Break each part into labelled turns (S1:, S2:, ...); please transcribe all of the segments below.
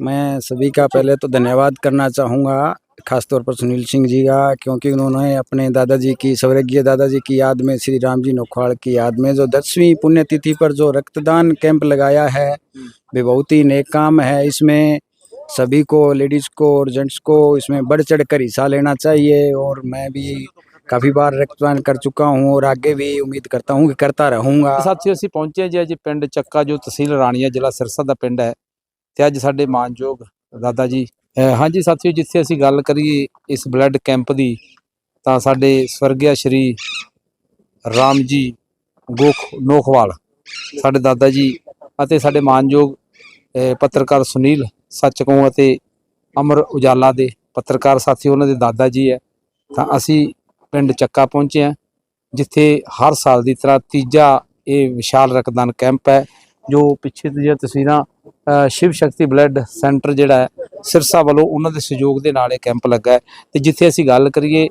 S1: मैं सभी का पहले तो धन्यवाद करना चाहूँगा, खासतौर पर सुनील सिंह जी का, क्योंकि उन्होंने अपने दादाजी की, स्वर्गीय दादाजी की याद में, श्री राम जी नौखाड़ की याद में, जो दसवीं पुण्यतिथि पर जो रक्तदान कैंप लगाया है, वे बहुत ही नेक काम है। इसमें सभी को, लेडीज़ को और जेंट्स को इसमें बढ़ चढ़ कर हिस्सा लेना चाहिए और मैं भी काफ़ी बार रक्तदान कर चुका हूँ और आगे भी उम्मीद करता हूँ कि करता रहूँगा।
S2: साथियों ही पहुँचे जी पिंड चक्का, जो तहसील रानिया जिला सिरसा का पिंड है। ਤੇ ਅੱਜ ਸਾਡੇ ਮਾਨਯੋਗ ਦਾਦਾ ਜੀ ਹਾਂਜੀ ਸਾਥੀਓ, ਜਿੱਥੇ ਅਸੀਂ ਗੱਲ ਕਰੀਏ ਇਸ ਬਲੱਡ ਕੈਂਪ ਦੀ, ਤਾਂ ਸਾਡੇ ਸਵਰਗਿਆ ਸ਼੍ਰੀ ਰਾਮ ਜੀ ਗੋਖ ਨੋਖਵਾਲ, ਸਾਡੇ ਦਾਦਾ ਜੀ ਅਤੇ ਸਾਡੇ ਮਾਨਯੋਗ ਪੱਤਰਕਾਰ ਸੁਨੀਲ ਸੱਚਕੋਂ ਅਤੇ ਅਮਰ ਉਜਾਲਾ ਦੇ ਪੱਤਰਕਾਰ ਸਾਥੀ ਉਹਨਾਂ ਦੇ ਦਾਦਾ ਜੀ ਹੈ। ਤਾਂ ਅਸੀਂ ਪਿੰਡ ਚੱਕਾ ਪਹੁੰਚੇ ਹਾਂ, ਜਿੱਥੇ ਹਰ ਸਾਲ ਦੀ ਤਰ੍ਹਾਂ ਤੀਜਾ ਇਹ ਵਿਸ਼ਾਲ ਰਕਤਦਾਨ ਕੈਂਪ ਹੈ, ਜੋ ਪਿੱਛੇ ਦੀਆਂ ਤਸਵੀਰਾਂ ਸ਼ਿਵ ਸ਼ਕਤੀ ਬਲੱਡ ਸੈਂਟਰ ਜਿਹੜਾ ਹੈ ਸਿਰਸਾ ਵੱਲੋਂ ਉਹਨਾਂ ਦੇ ਸਹਿਯੋਗ ਦੇ ਨਾਲ ਇਹ ਕੈਂਪ ਲੱਗਾ ਹੈ। ਤੇ ਜਿੱਥੇ ਅਸੀਂ ਗੱਲ ਕਰੀਏ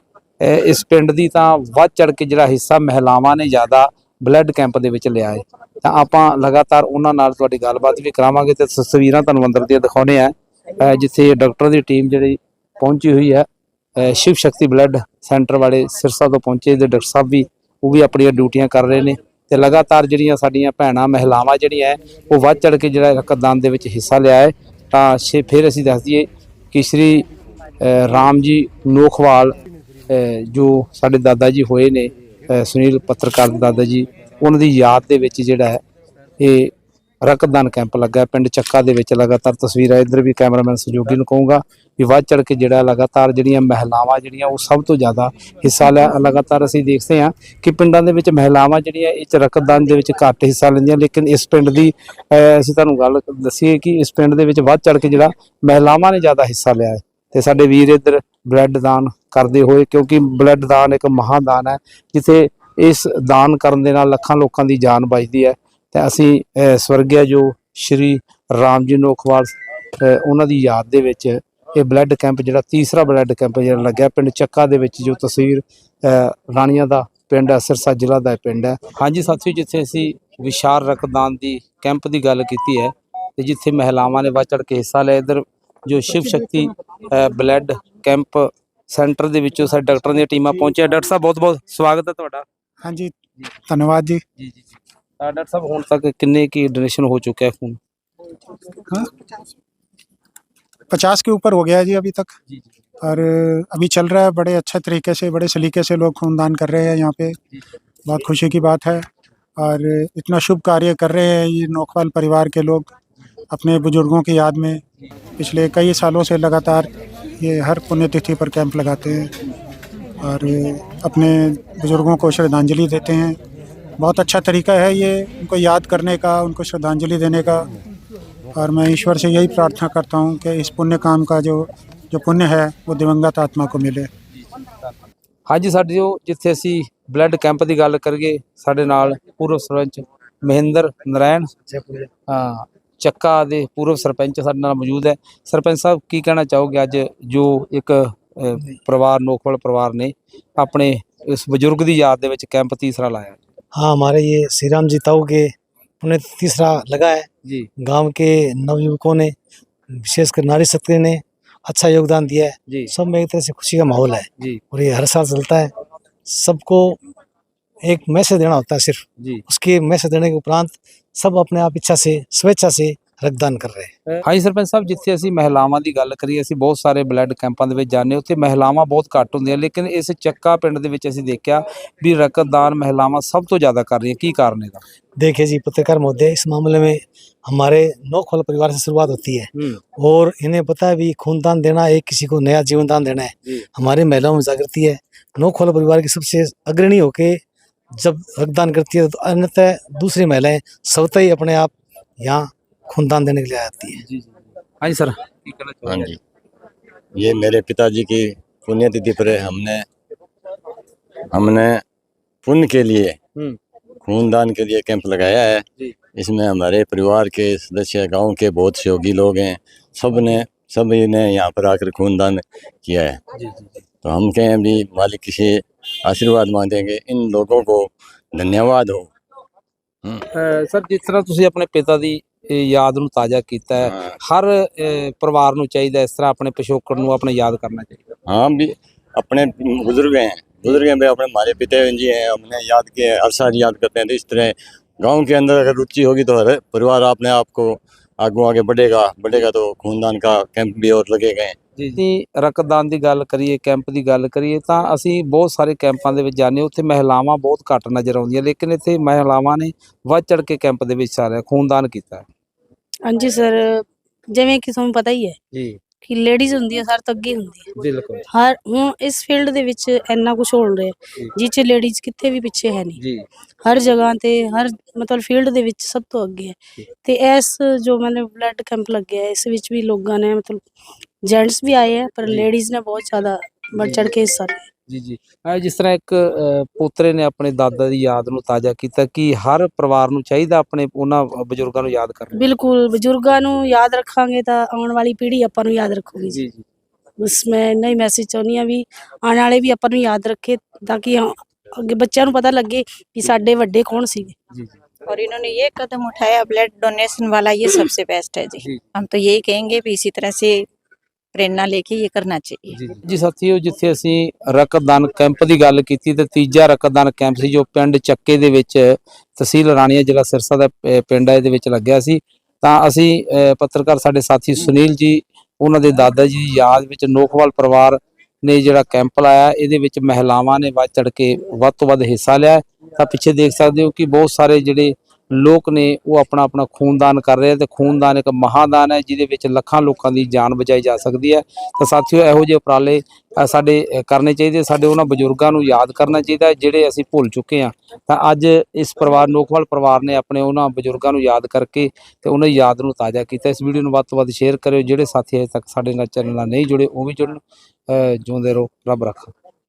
S2: ਇਸ ਪਿੰਡ ਦੀ ਤਾਂ ਵੱਧ ਚੜ ਕੇ ਜਿਹੜਾ ਹਿੱਸਾ ਮਹਿਲਾਵਾਂ ਨੇ ਜ਼ਿਆਦਾ ਬਲੱਡ ਕੈਂਪ ਦੇ ਵਿੱਚ ਲਿਆ ਹੈ। ਤਾਂ ਆਪਾਂ ਲਗਾਤਾਰ ਉਹਨਾਂ ਨਾਲ ਤੁਹਾਡੀ ਗੱਲਬਾਤ ਵੀ ਕਰਾਵਾਂਗੇ ਤੇ ਤਸਵੀਰਾਂ ਤੁਹਾਨੂੰ ਅੰਦਰ ਦੀਆਂ ਦਿਖਾਉਣੇ ਆ ਜਿੱਥੇ ਡਾਕਟਰ ਦੀ ਟੀਮ ਜਿਹੜੀ ਪਹੁੰਚੀ ਹੋਈ ਹੈ ਅ, ਸ਼ਿਵ ਸ਼ਕਤੀ ਬਲੱਡ ਸੈਂਟਰ ਵਾਲੇ ਸਿਰਸਾ ਤੋਂ ਪਹੁੰਚੇ ਤੇ ਡਾਕਟਰ ਸਾਹਿਬ ਵੀ ਉਹ ਵੀ ਆਪਣੀਆਂ ਡਿਊਟੀਆਂ ਕਰ ਰਹੇ ਨੇ। ਤੇ ਲਗਾਤਾਰ ਜਿਹੜੀਆਂ ਸਾਡੀਆਂ ਭੈਣਾਂ ਮਹਿਲਾਵਾਂ ਜਿਹੜੀਆਂ ਹੈ, ਉਹ ਵੱਧ ਚੜ ਕੇ ਜਿਹੜਾ ਰਕਤਦਾਨ ਦੇ ਵਿੱਚ ਹਿੱਸਾ ਲਿਆ ਹੈ। ਤਾਂ ਸ਼ੇ ਫਿਰ ਅਸੀਂ ਦੱਸ ਦਈਏ ਕਿ ਸ਼੍ਰੀ ਰਾਮ ਜੀ ਨੋਖਵਾਲ ਜੋ ਸਾਡੇ ਦਾਦਾ ਜੀ ਹੋਏ ਨੇ ਸੁਨੀਲ ਪੱਤਰਕਾਰ ਦਾਦਾ ਜੀ ਉਹਨਾਂ ਦੀ ਯਾਦ ਦੇ ਵਿੱਚ ਜਿਹੜਾ ਹੈ ਇਹ ਰਕਤਦਾਨ ਕੈਂਪ ਲੱਗਾ ਪਿੰਡ ਚੱਕਾ ਦੇ ਵਿੱਚ ਲਗਾਤਾਰ ਤਸਵੀਰਾਂ ਇੱਧਰ ਵੀ ਕੈਮਰਾਮੈਨ ਸਹਿਯੋਗੀ ਨੂੰ ਕਹੂੰਗਾ ਵੀ ਵੱਧ ਚੜ ਕੇ ਜਿਹੜਾ ਲਗਾਤਾਰ ਜਿਹੜੀਆਂ ਮਹਿਲਾਵਾਂ ਜਿਹੜੀਆਂ ਉਹ ਸਭ ਤੋਂ ਜ਼ਿਆਦਾ ਹਿੱਸਾ ਲਿਆ ਲਗਾਤਾਰ ਅਸੀਂ ਦੇਖਦੇ ਹਾਂ ਕਿ ਪਿੰਡਾਂ ਦੇ ਵਿੱਚ ਮਹਿਲਾਵਾਂ ਜਿਹੜੀਆਂ ਇਹ ਚ ਰਕਤਦਾਨ ਦੇ ਵਿੱਚ ਘੱਟ ਹਿੱਸਾ ਲੈਂਦੀਆਂ, ਲੇਕਿਨ ਇਸ ਪਿੰਡ ਦੀ ਅਸੀਂ ਤੁਹਾਨੂੰ ਗੱਲ ਦੱਸੀਏ ਕਿ ਇਸ ਪਿੰਡ ਦੇ ਵਿੱਚ ਵੱਧ ਚੜ ਕੇ ਜਿਹੜਾ ਮਹਿਲਾਵਾਂ ਨੇ ਜ਼ਿਆਦਾ ਹਿੱਸਾ ਲਿਆ ਹੈ। ਤੇ ਸਾਡੇ ਵੀਰ ਇੱਧਰ ਬਲੱਡ ਦਾਨ ਕਰਦੇ ਹੋਏ, ਕਿਉਂਕਿ ਬਲੱਡ ਦਾਨ ਇੱਕ ਮਹਾਦਾਨ ਹੈ, ਜਿੱਥੇ ਇਸ ਦਾਨ ਕਰਨ ਦੇ ਨਾਲ ਲੱਖਾਂ ਲੋਕਾਂ ਦੀ ਜਾਨ ਬਚਦੀ ਹੈ। ਤੇ ਅਸੀਂ ਸਵਰਗਿਆ ਜੋ ਸ਼੍ਰੀ ਰਾਮ ਜੀ ਨੋਖਵਾਲ ਉਹਨਾਂ ਦੀ ਯਾਦ ਦੇ ਵਿੱਚ ਇਹ ਬਲੱਡ ਕੈਂਪ ਜਿਹੜਾ ਤੀਸਰਾ ਬਲੱਡ ਕੈਂਪ ਜਿਹੜਾ ਲੱਗਿਆ ਪਿੰਡ ਚੱਕਾ ਦੇ ਵਿੱਚ ਜੋ ਤਸਵੀਰ ਰਾਣੀਆਂ ਦਾ ਪਿੰਡ ਹੈ ਸਿਰਸਾ ਜ਼ਿਲ੍ਹਾ ਦਾ ਪਿੰਡ ਹੈ। ਹਾਂਜੀ ਸਾਥੀਓ ਜਿੱਥੇ ਅਸੀਂ ਵਿਸ਼ਾਲ ਰਕਦਾਨ ਦੀ ਕੈਂਪ ਦੀ ਗੱਲ ਕੀਤੀ ਹੈ ਤੇ ਜਿੱਥੇ ਮਹਿਲਾਵਾਂ ਨੇ ਵੱਧ ਚੜ ਕੇ ਹਿੱਸਾ ਲਿਆ ਇਧਰ ਜੋ Shiv Shakti blood camp centre ਦੇ ਵਿੱਚੋਂ ਸਾਡੇ ਡਾਕਟਰਾਂ ਦੀਆਂ ਟੀਮਾਂ ਪਹੁੰਚਿਆ। ਡਾਕਟਰ ਸਾਹਿਬ ਬਹੁਤ ਬਹੁਤ ਸਵਾਗਤ ਹੈ ਤੁਹਾਡਾ।
S3: ਹਾਂਜੀ ਧੰਨਵਾਦ
S2: ਜੀ। ਜੀ ਜੀ। ਡਾਕਟਰ ਸਾਹਿਬ ਹੁਣ ਤੱਕ ਕਿੰਨੇ ਕੀ ਡੋਨੇਸ਼ਨ ਹੋ ਚੁੱਕਿਆ ਹੈ ਖੂਨ
S3: पचास के ऊपर हो गया है जी अभी तक
S2: ਜੀ ਜੀ
S3: और अभी चल रहा है बड़े अच्छे तरीके से बड़े सलीके से लोग खूनदान कर रहे हैं यहाँ पे बहुत खुशी की बात है और इतना शुभ कार्य कर रहे हैं ये नौखवाल परिवार के लोग अपने बुजुर्गों की याद में पिछले कई सालों से लगातार ये हर पुण्यतिथि पर कैंप लगाते हैं और अपने बुजुर्गों को श्रद्धांजलि देते हैं बहुत अच्छा तरीका है ये उनको याद करने का उनको श्रद्धांजलि देने का और मैं ईश्वर से यही प्रार्थना करता हूँ कि इस पुण्य काम का जो जो पुण्य है वो दिवंगत आत्मा को मिले
S2: ਹਾਂਜੀ ਸਾਡੀਓ ਜਿੱਥੇ ਅਸੀਂ ਬਲੱਡ ਕੈਂਪ ਦੀ ਗੱਲ ਕਰੀਏ ਸਾਡੇ ਨਾਲ ਪੂਰਵ ਸਰਪੰਚ ਮਹਿੰਦਰ ਨਰਾਇਣ ਹਾਂ ਚੱਕਾ ਦੇ ਪੂਰਵ ਸਰਪੰਚ ਸਾਡੇ ਨਾਲ ਮੌਜੂਦ ਹੈ ਸਰਪੰਚ ਸਾਹਿਬ ਕੀ ਕਹਿਣਾ ਚਾਹੋਗੇ ਅੱਜ ਜੋ ਇੱਕ ਅਹ, ਪਰਿਵਾਰ ਨੋਖਵਲ ਪਰਿਵਾਰ ਨੇ ਆਪਣੇ ਇਸ ਬਜ਼ੁਰਗ ਦੀ ਯਾਦ ਦੇ ਵਿੱਚ ਕੈਂਪ ਤੀਸਰਾ ਲਾਇਆ
S4: हाँ हमारे ये श्री राम जी ताऊ के पुण्य तीसरा लगा है।
S2: जी।
S4: गाँव के नवयुवकों ने विशेषकर नारी शक्ति ने अच्छा योगदान दिया है।
S2: जी।
S4: सब में एक तरह से खुशी का माहौल है।
S2: जी।
S4: और ये हर साल चलता है। सबको एक मैसेज देना होता है सिर्फ़।
S2: जी।
S4: उसके मैसेज देने के उपरांत सब अपने आप इच्छा से स्वेच्छा से रक्तदान कर रहे हैं
S2: ਹਾਂਜੀ ਸਰਪੰਚ ਸਾਹਿਬ ਜਿੱਥੇ ਅਸੀਂ ਮਹਿਲਾਵਾਂ ਦੀ ਗੱਲ ਕਰੀਏ ਅਸੀਂ ਬਹੁਤ ਸਾਰੇ ਬਲੱਡ ਕੈਂਪਾਂ ਦੇ ਵਿੱਚ ਜਾਂਦੇ ਉੱਥੇ ਮਹਿਲਾਵਾਂ ਬਹੁਤ ਘੱਟ ਹੁੰਦੀਆਂ ਲੇਕਿਨ ਇਸ ਚੱਕਾ ਪਿੰਡ ਦੇ ਵਿੱਚ ਅਸੀਂ ਦੇਖਿਆ ਵੀ ਰਕਤਦਾਨ ਮਹਿਲਾਵਾਂ ਸਭ ਤੋਂ ਜ਼ਿਆਦਾ ਕਰ ਰਹੀਆਂ ਕੀ ਕਾਰਨ ਇਹਦਾ
S4: देखिए जी पत्रकार महोदय इस मामले में हमारे नौ खोल परिवार से शुरुआत होती है और इन्हें पता है भी खूनदान देना एक किसी को नया जीवन दान देना
S2: जी।
S4: है हमारी महिलाओं में जागृति है नौ खोल परिवार की सबसे अग्रणी होके जब रक्तदान करती है तो अन्यतः दूसरी महिलाएं स्वतः ही अपने आप यहाँ खूनदान देने के लिए आती है।
S2: हाँ जी सर।
S5: हाँ जी। ये मेरे पिताजी की पुण्यतिथि पर हमने हमने पुण्य के लिए खूनदान के लिए कैंप लगाया है। इसमें हमारे परिवार के सदस्य गाँव के बहुत सहयोगी लोग हैं। सबने सभी ने यहाँ पर आकर खूनदान किया है। तो हम कहें अभी मालिक किसी आशीर्वाद मांगेंगे इन लोगों को धन्यवाद हो।
S2: आ, सर जिस तरह तुम अपने पिता की ਇਹ ਯਾਦ ਨੂੰ ਤਾਜ਼ਾ ਕੀਤਾ ਹੈ
S5: हाँ,
S2: ਹਰ ਅਹ, ਪਰਿਵਾਰ ਨੂੰ ਚਾਹੀਦਾ ਇਸ ਤਰ੍ਹਾਂ ਆਪਣੇ ਪਿਛੋਕੜ ਨੂੰ ਆਪਣੇ ਯਾਦ ਕਰਨਾ ਚਾਹੀਦਾ
S5: हाँ भी अपने बुजुर्ग हैं बुजुर्ग हैं भाई अपने हमारे पिता जी हैं हमने याद किए हैं, हर साल याद करते हैं तो इस तरह गांव के अंदर अगर रुचि होगी तो हर परिवार अपने आप को आगू आगे बढ़ेगा बढ़ेगा तो खूनदान का कैंप भी और लगेगा
S2: ਜੀ ਜੀ ਰਕਤਦਾਨ ਦੀ ਗੱਲ ਕਰੀਏ ਕੈਂਪ ਦੀ ਗੱਲ ਕਰੀਏ ਤਾਂ ਅਸੀਂ ਬਹੁਤ ਸਾਰੇ ਕੈਂਪਾਂ ਦੇ ਵਿੱਚ ਜਾਂਦੇ ਹਾਂ, ਉੱਥੇ ਮਹਿਲਾਵਾਂ ਬਹੁਤ ਘੱਟ ਨਜ਼ਰ ਆਉਂਦੀਆਂ ਲੇਕਿਨ ਇੱਥੇ ਮਹਿਲਾਵਾਂ ਨੇ ਵੱਧ ਚੜ ਕੇ ਕੈਂਪ ਦੇ ਵਿੱਚ ਸਾਰਿਆ ਖੂਨਦਾਨ ਕੀਤਾ ਹੈ
S6: ਹਾਂਜੀ ਸਰ ਜਿਵੇਂ ਕਿ ਤੁਹਾਨੂੰ ਪਤਾ ਹੀ ਹੈ
S2: ਜੀ।
S6: ਕਿ ਲੇਡੀਜ਼ ਹੁੰਦੀ ਹੈ ਸਰ ਤੋਂ ਅੱਗੇ ਹੁੰਦੀ ਹੈ।
S2: ਬਿਲਕੁਲ।
S6: ਹਰ ਹੁਣ ਇਸ ਫੀਲਡ ਦੇ ਵਿੱਚ ਇੰਨਾ ਕੁਝ ਹੋ ਰਿਹਾ
S2: ਜੀ।
S6: ਜਿਹ ਚ ਲੇਡੀਜ਼ ਕਿੱਥੇ ਵੀ ਪਿੱਛੇ ਹੈ ਨਹੀਂ।
S2: ਜੀ।
S6: ਹਰ ਜਗ੍ਹਾ ਤੇ ਹਰ ਮਤਲਬ ਫੀਲਡ ਦੇ ਵਿੱਚ ਸਭ ਤੋਂ ਅੱਗੇ। ਹੈ। ਤੇ ਇਸ ਜੋ ਮਤਲਬ ਬਲੱਡ ਕੈਂਪ ਲੱਗਿਆ ਇਸ ਵਿੱਚ ਵੀ ਲੋਕਾਂ ਨੇ ਮਤਲਬ ਜੈਂਟਸ ਵੀ ਆਏ ਹੈ ਪਰ। ਲੇਡੀਜ਼ ਨੇ ਬਹੁਤ ਜ਼ਿਆਦਾ ਵੱਧ ਚੜ ਕੇ ਹਿੱਸਾ ਲਿਆ
S2: ਜੀ ਜੀ ਇਹ ਜਿਸ ਤਰ੍ਹਾਂ ਇੱਕ ਅ, ਪੋਤਰੇ ਨੇ ਆਪਣੇ ਦਾਦਾ ਦੀ ਯਾਦ ਨੂੰ ਤਾਜ਼ਾ ਕੀਤਾ ਕਿ ਹਰ ਪਰਿਵਾਰ ਨੂੰ ਚਾਹੀਦਾ ਆਪਣੇ ਉਹਨਾਂ ਬਜ਼ੁਰਗਾਂ ਨੂੰ ਯਾਦ ਕਰਨਾ
S6: ਬਿਲਕੁਲ ਬਜ਼ੁਰਗਾਂ ਨੂੰ ਯਾਦ ਰੱਖਾਂਗੇ ਤਾਂ ਆਉਣ ਵਾਲੀ ਪੀੜ੍ਹੀ ਆਪਾਂ ਨੂੰ ਯਾਦ ਰੱਖੂਗੀ ਜੀ
S2: ਜੀ ਜੀ
S6: ਬਸ ਮੈਂ ਇੰਨਾ ਹੀ ਮੈਸੇਜ ਚਾਹੁੰਦੀ ਆ ਵੀ ਆਉਣ ਵਾਲੇ ਵੀ ਆਪਾਂ ਨੂੰ ਯਾਦ ਰੱਖੇ ਤਾਂ ਕਿ ਹਾਂ, ਅੱਗੇ ਬੱਚਿਆਂ ਨੂੰ ਪਤਾ ਲੱਗੇ ਕਿ ਸਾਡੇ ਵੱਡੇ ਕੌਣ ਸੀਗੇ
S2: ਜੀ ਜੀ
S7: और इन्होंने ये कदम उठाया ब्लड डोनेशन वाला ये सबसे बेस्ट है जी
S2: जी।
S7: हम तो यही कहेंगे भी इसी तरह से प्रेरणा लेके ये करना चाहिए
S2: ਜੀ ਜੀ ਸਾਥੀਓ ਜਿੱਥੇ ਅਸੀਂ ਰਕਤਦਾਨ ਕੈਂਪ ਦੀ ਗੱਲ ਕੀਤੀ ਤੇ ਤੀਜਾ ਰਕਤਦਾਨ ਕੈਂਪ ਸੀ ਜੋ ਪਿੰਡ ਚੱਕੇ ਦੇ ਵਿੱਚ ਤਹਿਸੀਲ ਰਾਣੀਆ ਜ਼ਿਲ੍ਹਾ ਸਿਰਸਾ ਦਾ ਪ- ਪਿੰਡ ਹੈ ਇਹਦੇ ਵਿੱਚ ਲੱਗਿਆ ਸੀ ਤਾਂ ਅਸੀਂ ਅ, ਪੱਤਰਕਾਰ ਸਾਡੇ ਸਾਥੀ ਸੁਨੀਲ ਜੀ ਉਹਨਾਂ ਦੇ ਦਾਦਾ ਜੀ ਦੀ ਯਾਦ ਵਿੱਚ ਨੋਖਵਾਲ ਪਰਿਵਾਰ ਨੇ ਜਿਹੜਾ ਕੈਂਪ ਲਾਇਆ ਇਹਦੇ ਵਿੱਚ ਮਹਿਲਾਵਾਂ ਨੇ ਵੱਧ ਚੜ ਕੇ ਵੱਧ ਤੋਂ ਵੱਧ ਹਿੱਸਾ ਲਿਆ ਤਾਂ ਪਿੱਛੇ ਦੇਖ ਸਕਦੇ ਹੋ ਕਿ ਬਹੁਤ ਸਾਰੇ ਜਿਹੜੇ ਲੋਕ ਨੇ ਉਹ ਆਪਣਾ ਆਪਣਾ ਖੂਨਦਾਨ ਕਰ ਰਹੇ ਆ ਤੇ ਖੂਨਦਾਨ ਇੱਕ ਮਹਾਦਾਨ ਹੈ ਜਿਹਦੇ ਵਿੱਚ ਲੱਖਾਂ ਲੋਕਾਂ ਦੀ ਜਾਨ ਬਚਾਈ ਜਾ ਸਕਦੀ ਹੈ। ਤਾਂ ਸਾਥੀਓ ਇਹੋ ਜਿਹੇ ਉਪਰਾਲੇ ਸਾਡੇ ਕਰਨੇ ਚਾਹੀਦੇ ਸਾਡੇ ਉਹਨਾਂ ਬਜ਼ੁਰਗਾਂ ਨੂੰ ਯਾਦ ਕਰਨਾ ਚਾਹੀਦਾ ਜਿਹੜੇ ਅਸੀਂ ਭੁੱਲ ਚੁੱਕੇ ਹਾਂ। ਤਾਂ ਅੱਜ ਇਸ ਪਰਿਵਾਰ ਨੋਕਵਾਲ ਪਰਿਵਾਰ ਨੇ ਆਪਣੇ ਉਹਨਾਂ ਬਜ਼ੁਰਗਾਂ ਨੂੰ ਯਾਦ ਕਰਕੇ ਤੇ ਉਹਨਾਂ ਯਾਦ ਨੂੰ ਤਾਜ਼ਾ ਕੀਤਾ। ਇਸ ਵੀਡੀਓ ਨੂੰ ਵੱਧ ਤੋਂ ਵੱਧ ਸ਼ੇਅਰ ਕਰਿਓ ਜਿਹੜੇ ਸਾਥੀ ਅਜੇ ਤੱਕ ਸਾਡੇ ਨਾਲ ਚੈਨਲ ਨਾਲ ਨਹੀਂ ਜੁੜੇ ਉਹ ਵੀ ਜੁੜਨ ਅ, ਜਿਉਂਦੇ ਰਹੋ। ਰੱਬ ਰੱਖਾ।